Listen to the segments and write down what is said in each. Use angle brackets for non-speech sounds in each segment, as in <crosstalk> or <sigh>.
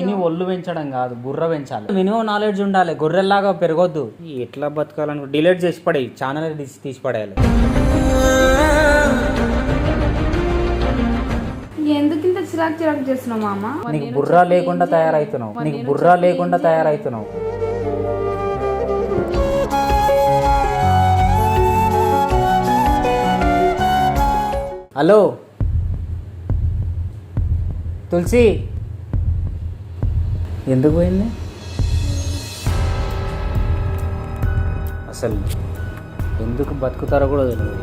తిని ఒళ్ళు పెంచడం కాదు బుర్ర పెంచాలి. మినిమం నాలెడ్జ్ ఉండాలి గొర్రెల్లాగా పెరగొద్దు. ఎట్లా బతకాలను డిలీట్ చేసి పడేయి ఛానల్ తీసి తీసి పడేయాలి. ఎందుకు ఇంత చిరాకు చిరాకు చేస్తున్నావు మామ? నీకు బుర్ర లేకుండా తయారవుతున్నావు నీకు బుర్ర లేకుండా తయారవుతున్నావు హలో? తులసి? ఎందుకు పోయింది? అసలు ఎందుకు బతుకుతారో కూడా తెలియదు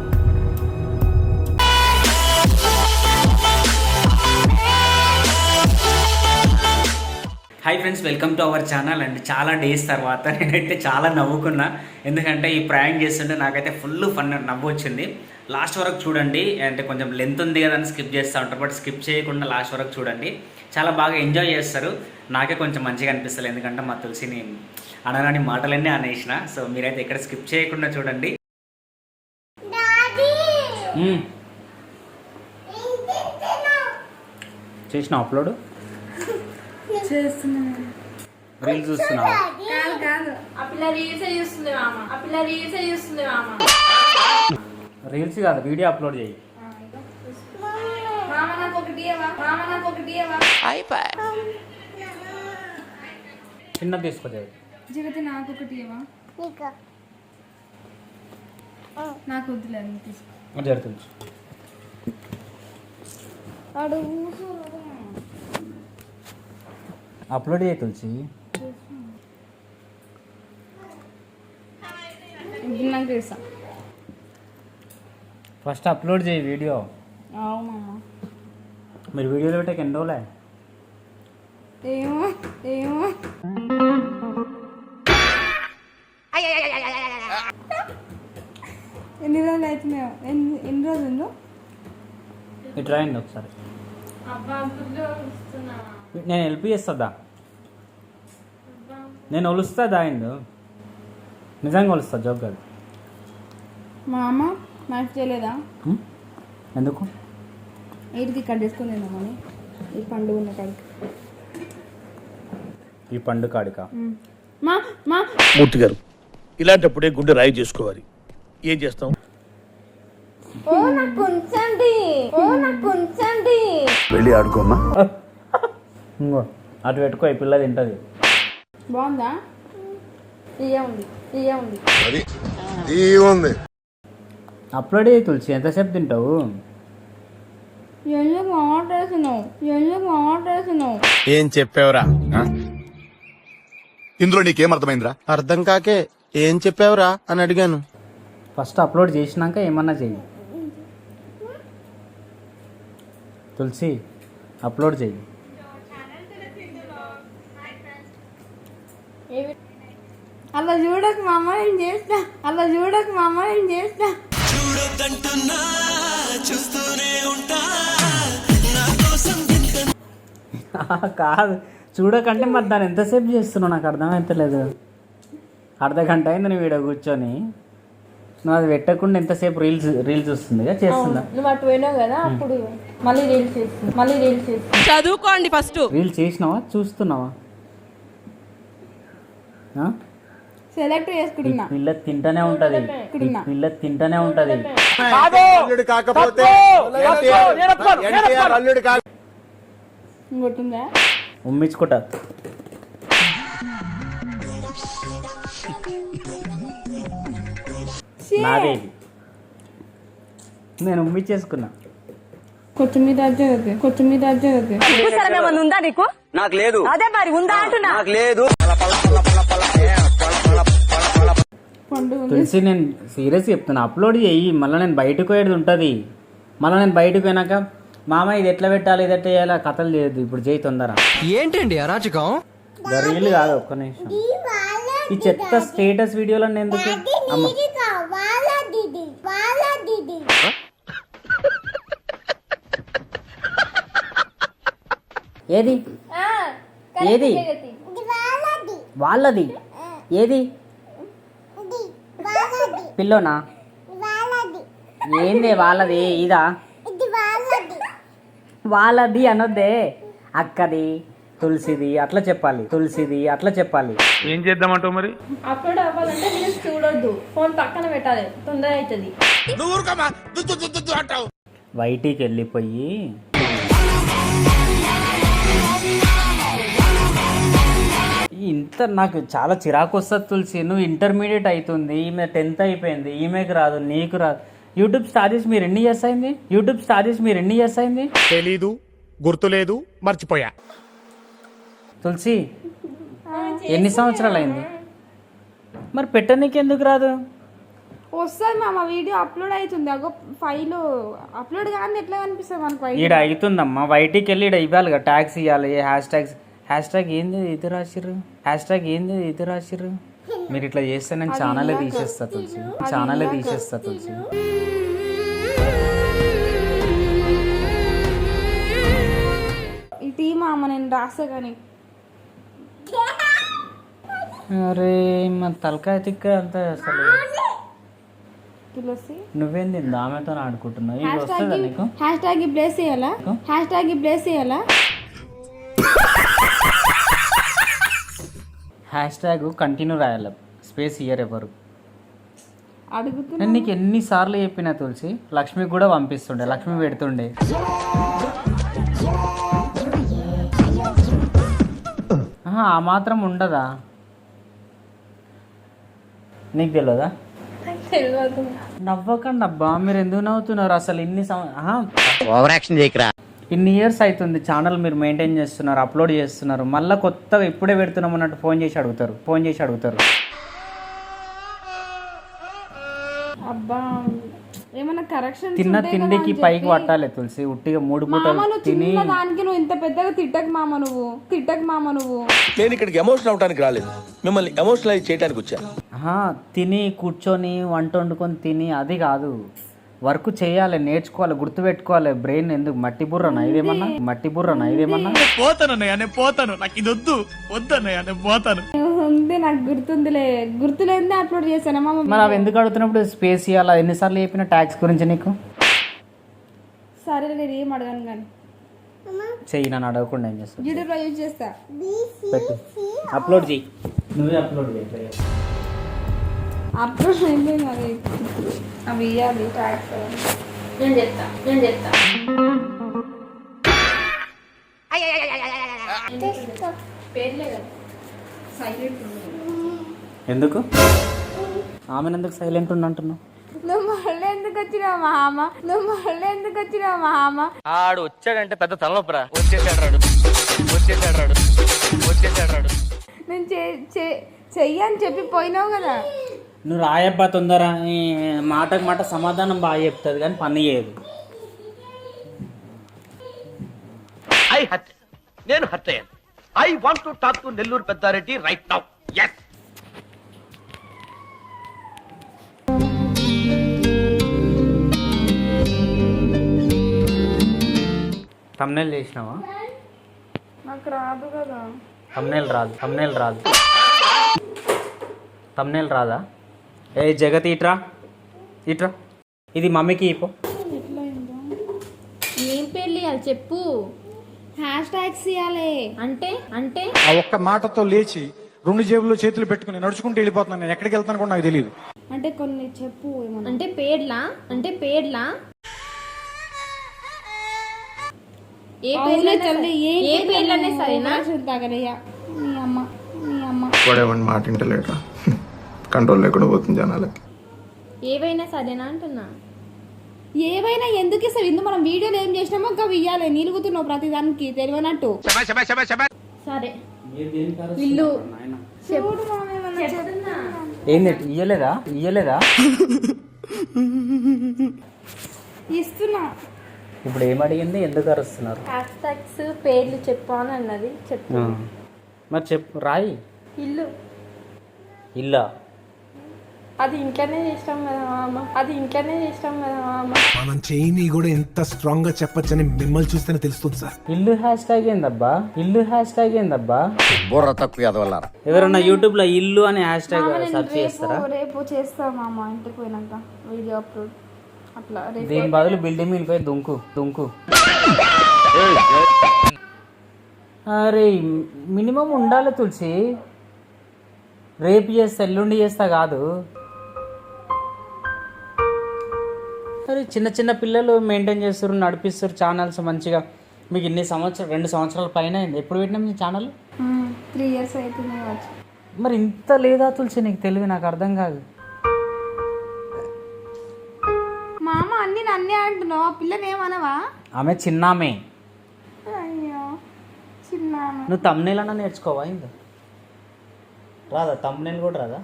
hi friends welcome to our channel and చాలా డేస్ తర్వాత నేనైతే చాలా నవ్వుకున్నా. ఎందుకంటే ఈ ప్రాంక్ చేస్తుంటే నాకైతే ఫుల్ ఫన్ నవ్వు వచ్చింది లాస్ట్ వరకు చూడండి. అంటే కొంచెం లెంత్ ఉంది కదా అని స్కిప్ చేస్తూ ఉంటారు. బట్ స్కిప్ చేయకుండా లాస్ట్ వరకు చూడండి. చాలా బాగా ఎంజాయ్ చేస్తారు. నాకే కొంచెం మంచిగా అనిపిస్తుంది ఎందుకంటే మా తులసిని అనరాని మాటలన్నీ అనేసిన సో మీరైతే ఎక్కడ స్కిప్ చేయకుండా చూడండి. చేసిన అప్లోడ్? చేస్తున్నా. రీల్స్ చూస్తున్నావా? కాదు కాదు. ఆ పిల్ల రీల్స్ చూస్తుంది మామ. ఆ పిల్ల రీల్స్ చూస్తుంది మామ. <laughs> రీల్స్ కాదు వీడియో అప్లోడ్ చేయి? చిన్న తీసుకోలేదు జగతి నాకు ఒకటి? నాకు వద్దులే నువ్వు తీసుకో. జరుగుతుంది అప్లోడ్ చేయి తులసి నాకు చేస్తా ఫస్ట్ అప్లోడ్ చేయి వీడియో. మీరు వీడియోలో పెట్టాక ఎన్ని రోజులే? ఎన్ని రోజులు అవుతున్నాయో ఎన్ని ఎన్ని రోజులు ఇటు రాయండి ఒకసారి? నేను హెల్ప్ చేస్తుందా నేను ఒలుస్తా దాయిండు నిజంగా ఒలుస్తా జోక్ కాదు. మా అమ్మ నాకు చేయలేదా? హ్మ్? ఎందుకు? కట్ చేసుకుని తిందామని ఈ పండుగ ఉన్న కాడికి. ఈ పండు కాడిక? ఉమ్. మా మా. మూర్తి గారు ఇలాంటప్పుడే గుండె రాయి చేసుకోవాలి. ఏం చేస్తాం? ఓ నాకు ఉంచండి ఓ నాకు ఉంచండి వెళ్ళి ఆడుకోమ్మా ఇంకో అటు పెట్టుకో ఈ పిల్ల తింటది. బాగుందా? ఇయ్య ఉంది ఇయ్య ఉంది. అది ఈ ఉంది. అప్లోడ్ చేయి తులసి ఎంతసేపు తింటావు? ఎందుకు ఆర్డర్ ఎందుకు ఆర్డర్ ఏం చెప్పావురా? ఇందులో నీకేం అర్థమైందిరా? అర్థం కాకే ఏం చెప్పావురా అని అడిగాను. ఫస్ట్ అప్లోడ్ చేసినాక ఏమన్నా చెయ్యి. తులసి అప్లోడ్ చెయ్యి. అలా చూడకు మా అమ్మ నేను చేస్తా. అలా చూడకు కాదు చూడకంటే మరి దాన్ని ఎంతసేపు చేస్తున్నావు? నాకు అర్థమైతలేదు. అర్ధ గంట అయింది నువ్వు వీడియో కూర్చొని. నువ్వు అది పెట్టకుండా ఎంతసేపు రీల్స్ రీల్స్ వస్తుందిగా చేస్తుందా? నువ్వు అటు పోయినావు కదా అప్పుడు మళ్ళీ రీల్స్ చేస్తుంది మళ్ళీ రీల్స్ చేస్తుంది చదువుకోండి ఫస్ట్. రీల్స్ చేసినావా? చూస్తున్నావా? సెలెక్ట్ చేసుకుంటున్నా. పిల్ల తింటనే ఉంటది. పిల్ల తింటనే ఉంటది. అల్లుడు కాకపోతే అల్లుడు కాక ఇంకొట్టుందా ఉమ్మించుకుంటా. నాదే. నేను ఉమ్మిచ్చేసుకున్నా కొత్తిమీర కొత్తిమీర జగతి ఏమన్నా ఉందా నీకు? నాకు లేదు. అదే మరి ఉందా అంటున్నా. నాకు లేదు. తులసి నేను సీరియస్ చెప్తున్నా. అప్లోడ్ చేయి మళ్ళీ నేను బయటకు పోయేది ఉంటుంది. మళ్ళీ నేను బయటకు పోయినాక మామ ఇది ఎట్లా పెట్టాలి? ఇది ఎట్లా చేయాలి? కథలు చేయదు ఇప్పుడు చేయి తొందర ఏంటండి అరాచకం? రీల్ కాదు ఒక్క నిమిషం. ఈ చెత్త స్టేటస్ వీడియోలన్నీ ఎందుకు? అమ్మ. ఏది? ఏది? వాళ్ళది. ఏది? పిల్లోనా? ఏంది వాళ్ళది? ఇదా? వాళ్ళది. అనొద్దే. అక్కది తులసిది అట్లా చెప్పాలి. తులసిది అట్లా చెప్పాలి. ఏం చేద్దామంటావు మరి? అప్లోడ్ అవ్వాలంటే రీల్స్ చూడొద్దు. ఫోన్ పక్కన పెట్టాలి. తొందర అవుతుంది వైటీకి వెళ్ళిపోయి ఇంత నాకు చాలా చిరాకు వస్తుంది తులసి. నువ్వు ఇంటర్మీడియట్ అవుతుంది ఈమె టెన్త్ అయిపోయింది ఈమెకి రాదు నీకు రాదు. యూట్యూబ్ స్టార్ట్ చేసి మీరు ఎన్ని ఇయర్స్ అయింది? యూట్యూబ్ స్టార్ట్ చేసి మీరు ఎన్ని ఇయర్స్ అయింది? తెలీదు గుర్తులేదు మర్చిపోయా. తులసి ఎన్ని సంవత్సరాలు అయింది మరి పెట్టనీకి ఎందుకు రాదు? వస్తుంది మామ వీడియో అప్లోడ్ అవుతుంది. అగో ఫైల్ అప్లోడ్ కానీ ఎట్లా కనిపిస్తుంది మనకు? ఈడ అవుతుందమ్మా వైటీకి వెళ్ళి ఈడ ఇవ్వాలి కదా ట్యాక్స్ ఇవ్వాలి హ్యాష్ ట్యాగ్స్ హ్యాష్ ట్యాగ్ ఏంది ఇది రాసిర్రు? హ్యాష్ ట్యాగ్ ఏంది ఇది రాసిర్రు? మీరు ఇట్లా చేస్తే నేను ఛానలే తీసేస్తా తులసి. ఛానలే తీసేస్తా తులసి. ఈ టీ మామ నేను రాస్తా కానీ. అరే మన తలకాయ తిక్క అంతా అసలు? తులసి. నువ్వేంది ఆమెతో ఆడుకుంటున్నావు? ఇది hash tag hash tag place చేయాలా? హ్యాష్ ట్యాగ్ ప్లేస్ చేయాలా? హ్యాష్ ట్యాగ్ కంటిన్యూ రాయాలి. స్పేస్ ఇయర్ ఎవరు. అడుగుతున్నా నేను నీకు ఎన్నిసార్లు చెప్పినా తులసి లక్ష్మికి కూడా పంపిస్తుండే లక్ష్మి పెడుతుండే. ఆ మాత్రం ఉండదా? నీకు తెలియదా నవ్వకండి అబ్బా మీరు ఎందుకు నవ్వుతున్నారు? అసలు ఇన్ని సం- ఆహా, ఓవర్ యాక్షన్ చేయకరా. ఇన్ని ఇయర్స్ అవుతుంది ఛానల్ మీరు మెయింటైన్ చేస్తున్నారు అప్లోడ్ చేస్తున్నారు. మళ్ళీ కొత్తగా ఇప్పుడే పెడుతున్నాం అన్నట్టు ఫోన్ చేసి అడుగుతారు ఫోన్ చేసి అడుగుతారు. అబ్బా ఏమన్నా కరెక్షన్ తిన్న తిండికి పైకి పట్టాలి తులసి ఉట్టిగా మూడు పూటలు నువ్వు తిని. దానికి నువ్వు ఇంత పెద్దగా తిట్టకు మామ నువ్వు తిట్టకు మామ నువ్వు. నేను ఇక్కడికి ఎమోషనల్ అవడానికి రాలేదు. మిమ్మల్ని ఎమోషనలైజ్ చేయడానికి వచ్చాను ఆహా, తిని కూర్చొని వంట వండుకొని తిని అది కాదు. వర్క్ చేయాలి నేర్చుకోవాలి గుర్తుపెట్టుకోవాలి. బ్రెయిన్ ఎందుకు? మట్టి బుర్రనా ఇదేమన్నా? మట్టి బుర్రనా ఇదేమన్నా? పోతానన్నయ్య నేను పోతాను. నాకు ఇది వద్దు. వద్దన్నయ్య నేను పోతాను. ఉంది నాకు గుర్తుందిలే. గుర్తులేదే అప్లోడ్ చేశాను. మామ మరి అవి ఎందుకు అడుగుతున్నప్పుడు స్పేస్ ఇవ్వాలి? ఎన్నిసార్లు చెప్పిన ట్యాక్స్ గురించి నీకు? సరే నేను ఏం అడగాను కానీ. చెయ్యి నన్ను అడగకుండా ఏం చేస్తావు? యూట్యూబ్లో యూజ్ చేస్తా. పెట్టు. అప్లోడ్ చెయ్యి. నువ్వే అప్లోడ్ చేయి అప్లోడ్ అయింది మరి అవి ఇవ్వాలి ట్యాక్స్ నేను చెప్తా నేను చెప్తా. ఎందుకు? ఆమెను ఎందుకు సైలెంట్ ఉండంటున్నావు నువ్వు మళ్ళీ ఎందుకు వచ్చినావు మామ నువ్వు మళ్ళీ ఎందుకు వచ్చినావు మామ ఆడు వచ్చాడంటే పెద్ద తలనొప్పరా. వచ్చేసాడు రాడు. వచ్చేసాడు రాడు. వచ్చేసాడు రాడు. నేను చే- చే- చెయ్యి అని చెప్పి పోయినావు కదా. నువ్వు రాయబ్బా తొందర ఈ మాటకు మాట సమాధానం బాగా చెప్తుంది కానీ పని చేయదు. ఐ హర్ట్ నేను హర్ట్ అయ్యాను. I want to talk to Nellore Peddareddy right now yes thumbnail చేసినావా? నాకు రాదు కదా. తమ్నేల్ రాదు. తమ్నేల్ రాదు. తమ్నేల్ రాదా? ఏ జగతి ఇట్రా? ఇట్రా? ఇది మమ్మీకి ఇపో ఏం పేర్లు ఇవ్వాలి చెప్పు. హ్యాష్ ట్యాగ్స్ ఇవ్వాలి అంటే అంటే? ఆ ఒక్క మాటతో లేచి రెండు జేబుల్లో చేతులు పెట్టుకుని నడుచుకుంటూ వెళ్ళిపోతున్నాను నేను. ఎక్కడికి వెళ్తాను కూడా నాకు తెలియదు అంటే కొన్ని చెప్పు ఏమన్నా. అంటే పేర్లా? అంటే పేర్లా? ఏ పేర్లైనా తల్లి, ఏం పేర్లు పేర్లనే? సరేనా? తాగలయ్యా మీ అమ్మ మీ అమ్మ. మాట ఇంటలేట కంట్రోల్ లేకుండా పోతుంది జనాలకి. ఏవైనా సరేనా అంటున్నా? ఏవైనా ఎందుకు ఇస్తావు? ఇందు మనం వీడియోలు ఏం చేసినామో ఇంకా ఇయ్యాలి. నిలుగుతున్నావు ప్రతి దానికి తెలియనట్టు సరే. ఇల్లు. చూడు మామ ఏమన్నా చెప్తున్నా. ఏంది ఇయ్యలేదా? ఇయ్యలేదా? ఇస్తున్నా. ఇప్పుడు ఏం అడిగింది? ఎందుకు అరుస్తున్నారు? హ్యాష్ ట్యాగ్స్ పేర్లు చెప్పు అని అన్నది. చెప్పు. మరి చెప్పు రాయి. ఇల్లు. ఇల్లా? అది ఇంట్లోనే చేస్తాం కదా మామ. అది ఇంట్లోనే చేస్తాం కదా మామ. మనం చేయని కూడా ఎంత స్ట్రాంగ్గా చెప్పొచ్చని మిమ్మల్ని చూస్తేనే తెలుస్తుంది సార్. ఇల్లు హ్యాష్ ట్యాగ్ ఏందబ్బా? ఇల్లు హ్యాష్ ట్యాగ్ ఏందబ్బా? బుర్ర తక్కువ ఎదవల్లారా ఎవరన్నా యూట్యూబ్లో ఇల్లు అని హ్యాష్ ట్యాగ్ మామ నేను సెర్చ్ చేస్తారా? రేపు రేపు చేస్తా మామ ఇంటికి పోయినాక వీడియో అప్లోడ్ అట్లా రేపు దీని బదులు బిల్డింగ్ మీద పోయి దుంకు దుంకు. అరే మినిమం ఉండాలి తులసి. రేపు చేస్తా ఎల్లుండి చేస్తా కాదు. అరే చిన్న చిన్న పిల్లలు మెయింటైన్ చేస్తారు నడిపిస్తారు ఛానల్స్ మంచిగా. మీకు ఇన్ని సంవత్సరాలు రెండు సంవత్సరాల పైన అయింది. ఎప్పుడు పెట్టినాం మీ ఛానల్? త్రీ ఇయర్స్ అవుతుంది మరి ఇంత లేదా తులసి నీకు తెలివి నాకు అర్థం కాదు. మామ అన్ని నన్నే అంటున్నావు. ఆ పిల్లని ఏమనవా? ఆమె చిన్నామే. అయ్యో చిన్న నువ్వు తమ్నేల్ అన్న నేర్చుకోవా ఇంత రాదా తమ్నేల్ కూడా రాదా?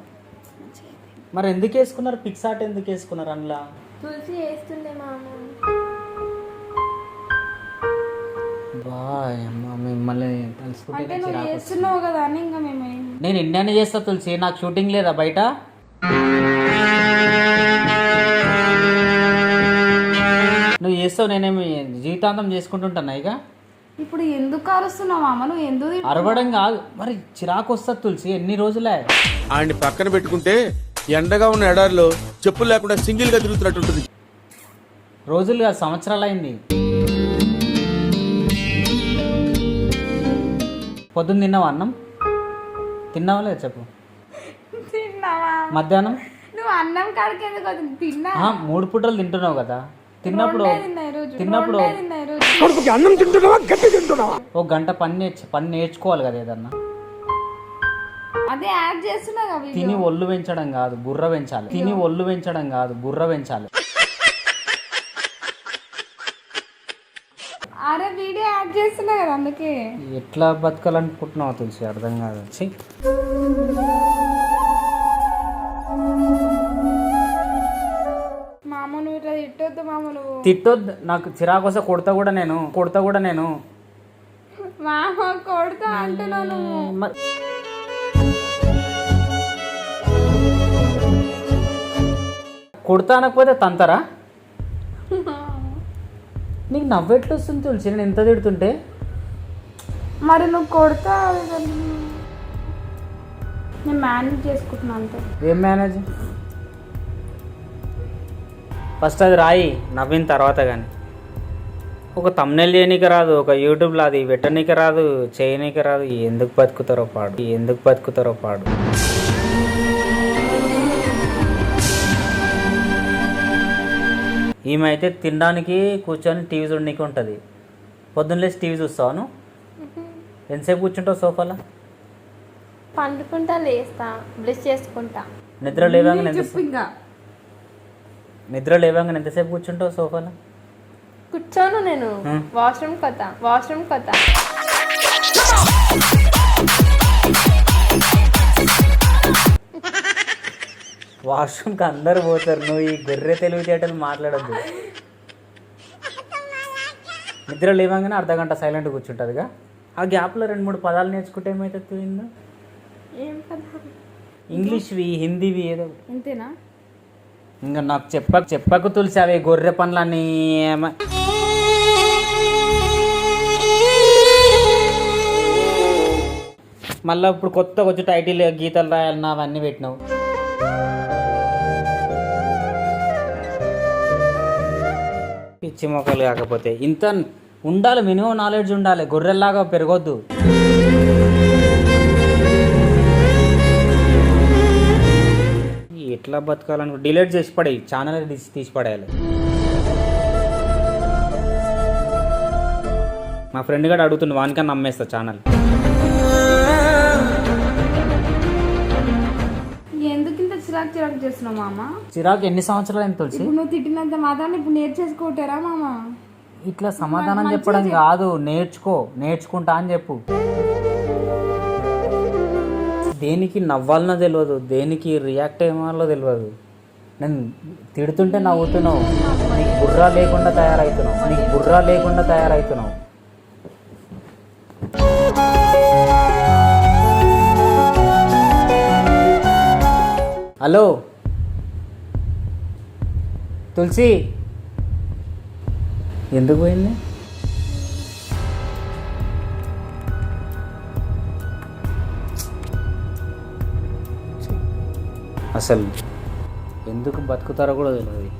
మరి ఎందుకు వేసుకున్నారు? పిక్స్ ఆర్ట్ ఎందుకు వేసుకున్నారు అందులో? తులసి వేస్తుండే మా మిమ్మల్ని తెలుసుకుంటే అంటే నాకు నువ్వు చిరాకు వస్తుంది. చేస్తున్నావు కదా అని ఇంకా మేము ఏం- నేను ఇండియానే చేస్తా తులసి నాకు షూటింగ్ లేదా బయట? నువ్వు చేస్తావు నేనేమి జీవితాంతం చేసుకుంటుంటాను ఇక? ఇప్పుడు ఎందుకు అరుస్తున్నావు మామ? నువ్వు ఎందుకు? అరవడం కాదు. మరి చిరాకు వస్తుంది తులసి ఎన్ని రోజులే? ఆయన్ని పక్కన పెట్టుకుంటే ఎండగా ఉన్న ఎడారిలో చెప్పులు లేకుండా సింగిల్గా తిరుగుతున్నట్టుంటుంది రోజులు కాదు సంవత్సరాలు అయింది పొద్దున్న తిన్నావా అన్నం? తిన్నావా లేదా చెప్పు? తిన్నావా? మధ్యాహ్నం? నువ్వు అన్నం కాడికి ఎందుకు వదిలి- తిన్నా ఆ, మూడు పూటలు తింటున్నావు కదా. తిన్నప్పుడు తిన్నా ఈరోజు. తిన్నప్పుడు తిన్నా ఈరోజు. అన్నం తింటున్నావా? గట్టి తింటున్నావా? ఒక గంట పని నేర్చు పని నేర్చుకోవాలి కదా ఏదన్నా. అదే యాడ్ చేస్తున్నా. తిని ఒళ్ళు పెంచడం కాదు బుర్ర పెంచాలి. తిని ఒళ్ళు పెంచడం కాదు బుర్ర పెంచాలి. అరే వీడియో యాడ్ చేస్తున్నా కదా అందుకే. ఎట్లా బతకాలనుకుంటున్నావు తులసి అర్థం కాదు. ఛీ. మామ నువ్వు ఇట్లా తిట్టొద్దు మామ నువ్వు తిట్టొద్దు నాకు చిరాకు వస్తే కొడతా కూడా నేను కొడతా కూడా నేను. మామ కొడతా అంటున్నావు నువ్వు. మరి- కొడతా అనకపోతే తంతరా? నీకు నవ్వెట్లు వస్తుంది తులసి నేను ఎంత తిడుతుంటే? మరి నువ్వు కొడతా నేను మేనేజ్ చేసుకుంటున్నా అంతే. ఏం మేనేజ్ ఫస్ట్ అది రాయి నవ్విన తర్వాత కానీ ఒక తమ్నెల్ చేయనీకి రాదు ఒక యూట్యూబ్లో అది పెట్టనీకి రాదు చేయనీకి రాదు. ఎందుకు బతుకుతారో పాడు ఎందుకు బతుకుతారో పాడు. ఈమె అయితే తినడానికి కూర్చొని టీవీ చూడనీకి ఉంటుంది పొద్దున్న లేచి టీవీ చూస్తాను ఎంతసేపు కూర్చుంటావు సోఫాలో? పండుకుంటా లేస్తా బ్రష్ చేసుకుంటా. నిద్ర ఎంత ఇంకా. నిద్ర లేవాగానే ఎంతసేపు కూర్చుంటావు సోఫాలో? కూర్చోను నేను. వాష్రూమ్ కొత్త వాష్రూమ్ కొత్త వాష్రూమ్కి అందరు పోతారు. నువ్వు ఈ గొర్రె తెలివితేటలు మాట్లాడద్దు. నిద్ర లేవగానే అర్ధ గంట సైలెంట్ కూర్చుంటుందిగా ఆ గ్యాప్లో రెండు మూడు పదాలు నేర్చుకుంటే ఏమవుతుంది ఇంగ్లీష్వి హిందీవి ఏదో. అంతేనా ఇంకా నాకు చెప్పక చెప్పకు తులసి అవి గొర్రె పనులన్నీ ఏమ- మళ్ళీ ఇప్పుడు కొత్తగా వచ్చి టైటిల్ గీతలు రాయాలన్నా అవన్నీ పెట్టినావు. పిచ్చి మొక్కలు కాకపోతే ఇంత ఉండాలి మినిమం నాలెడ్జ్ ఉండాలి. గొర్రెల్లాగా పెరగొద్దు. ఎట్లా బతకాలను డిలీట్ చేసి పడేయి. ఛానల్ తీసి తీసి పడేయాలి. మా ఫ్రెండ్ గారు అడుగుతుండు వానికన్నా నమ్మేస్తా ఛానల్ చిరాకు చేస్తున్నావు మామ? చిరాకు ఎన్ని సంవత్సరాలు ఎంత తులసి? ఇప్పుడు నువ్వు తిట్టినంత మాత్రాన్ని ఇప్పుడు నేర్చేసుకోవటారా మామ? ఇట్లా సమాధానం చెప్పడం కాదు. నేర్చుకో. నేర్చుకుంటా అని చెప్పు. దేనికి నవ్వాలనో తెలియదు. దేనికి రియాక్ట్ అయ్యాలో తెలియదు. నేను తిడుతుంటే నవ్వుతున్నావు. నీకు బుర్రా లేకుండా తయారవుతున్నావు నీకు బుర్రా లేకుండా తయారవుతున్నావు హలో? తులసి? ఎందుకు పోయింది? అసలు ఎందుకు బతుకుతారో కూడా తెలియదు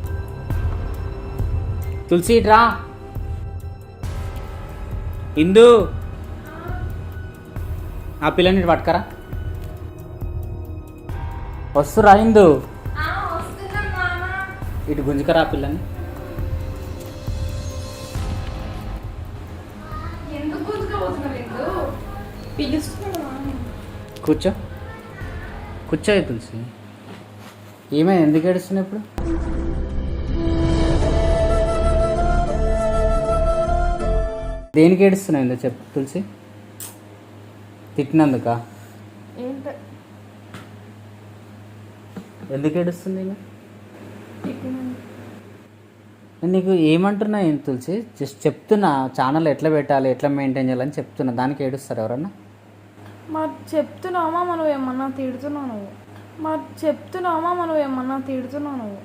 తులసి ఇట్రా ఇందు. ఆ పిల్లని పట్టుకరా. వస్తురా ఇందు. ఇటు గుంజుకరా పిల్లని. కూర్చో. కూర్చో తులసి. ఏమైంది ఎందుకు ఏడుస్తున్నావు ఇప్పుడు? దేనికి ఏడుస్తున్నావు ఏందో చెప్పు తులసి? తిట్టినందుకా? ఎందుకు ఏడుస్తుంది నీకు ఏమంటున్నా ఏం తులసి? జస్ట్ చెప్తున్నా ఛానల్ ఎట్లా పెట్టాలి ఎట్లా మెయింటైన్ చేయాలని చెప్తున్నా. దానికి ఏడుస్తారు ఎవరన్నా? మరి చెప్తున్నావా మనం ఏమన్నా తిడుతున్నావు నువ్వు? మరి చెప్తున్నావా మనం ఏమన్నా తిడుతున్నావు నువ్వు?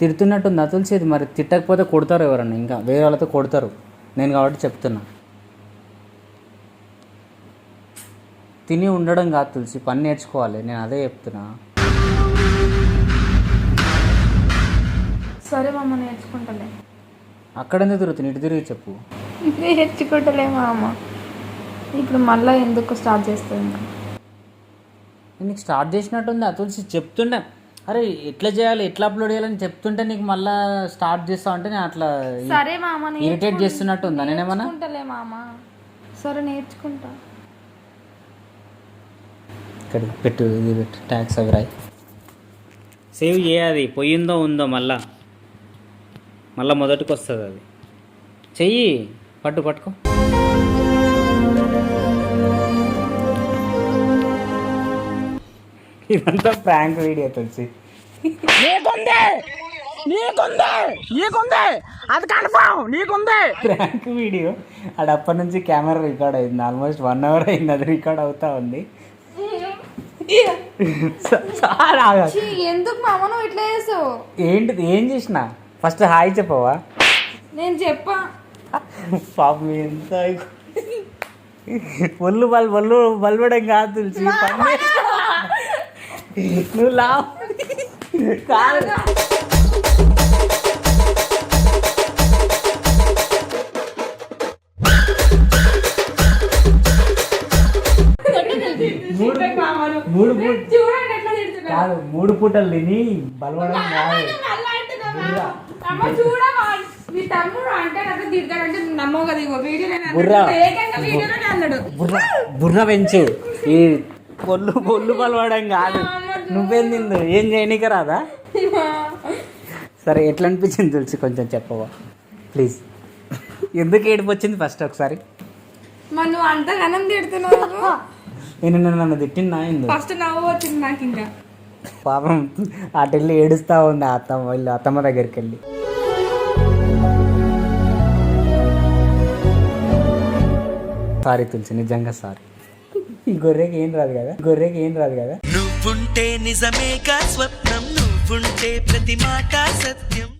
తిడుతున్నట్టుందా తులసి? ఇది మరి తిట్టకపోతే కొడతారు ఎవరన్నా? ఇంకా వేరే వాళ్ళతో కొడతారు. నేను కాబట్టి చెప్తున్నా. తిని ఉండడం కాదు తులసి పని నేర్చుకోవాలి. నేను అదే చెప్తున్నా. సరే మమ్మ నేర్చుకుంటలే. అక్కడ ఎందుకు తిరుగుతుంది ఇటు తిరిగి చెప్పు. నేర్చుకుంటలే మా అమ్మ ఇప్పుడు మళ్ళీ ఎందుకు స్టార్ట్ చేస్తుంది? నీకు స్టార్ట్ చేసినట్టుంది? ఆ తులసి చెప్తుండే. అరే ఎట్లా చేయాలి ఎట్లా అప్లోడ్ చేయాలని చెప్తుంటే నీకు మళ్ళా స్టార్ట్ చేస్తావు అంటే నేను అట్లా సరే మామ ఇరిటేట్ చేస్తున్నట్టు ఉందా నేనేమన్నా? నేర్చుకుంటలే మామ. సరే నేర్చుకుంటా. ఇక్కడ పెట్టు ఇది పెట్టు ట్యాక్స్ అవి రాయి. సేవ్ చేయాలి పోయిందో ఉందో మళ్ళా. మళ్ళా మొదటికి వస్తుంది అది. చెయ్యి పట్టు పట్టుకో. ఇదంతా ప్రాంక్ వీడియో తెలిసి ప్రాంక్ వీడియో అది అప్పటి నుంచి కెమెరా రికార్డ్ అయింది. ఆల్మోస్ట్ వన్ అవర్ అయింది అది రికార్డ్ అవుతా ఉంది. ఎందుకు మామ నువ్వు ఇట్లా చేసావు? ఏంటిది ఏం చేసిన? ఫస్ట్ హాయ్ చెప్పవా? నేను చెప్పా. పాపం ఎంత ఒళ్ళు బల్ ఒళ్ళు బలపడం కాదు తులసి. నువ్వు లా కాదు. మూడు కాదు మూడు పూటలు తిని వీడియో బుర్రా. బుర్ర. పెంచు. ఈ పొల్లు పొల్లు పలవడం కాదు. నువ్వేం తిందు? ఏం చేయనీక రాదా? సరే ఎట్లా అనిపించింది తులసి? కొంచెం చెప్పవా? ప్లీజ్. ఎందుకు ఏడుపు వచ్చింది ఫస్ట్ ఒకసారి? నువ్వు అంతగానం తిడుతున్నావు. నేను నిన్న తిట్టినా ఫస్ట్ నవ్వు వచ్చింది నాకు ఇంకా. పాపం అటు వెళ్ళి ఏడుస్తూ ఉంది అత్తమ్మ వీళ్ళు అత్తమ్మ దగ్గరికి వెళ్ళి. సారీ తులసి నిజంగా సారీ. ఈ గొర్రెకి ఏం రాదు కదా? గొర్రెకి ఏం రాదు కదా? నువ్వుంటే నిజమేగా స్వప్నం నువ్వుంటే ప్రతి మాట సత్యం.